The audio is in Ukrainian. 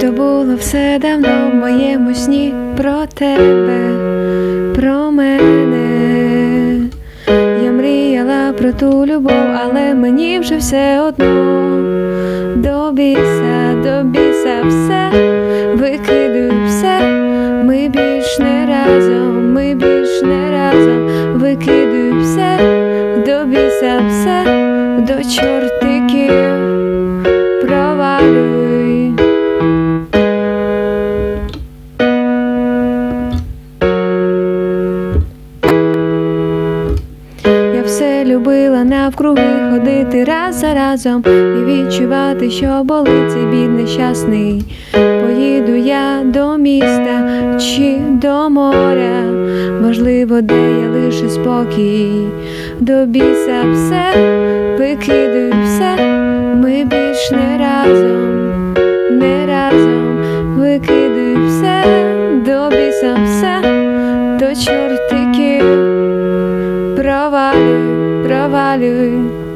То було все давно в моєму сні про тебе, про мене. Я мріяла про ту любов, але мені вже все одно. До біса, до все, викидаю все, ми більш не разом, ми більш не разом, викидаю все, до біса все, до чортиків, любила навкруги ходити раз за разом і відчувати, що болить цей біль нещасний. Поїду я до міста чи до моря, можливо, де я лише спокій, до біса все, викидаю все, ми більш не разом, не разом, викидаю все, до біса все, до чортиків. trabalho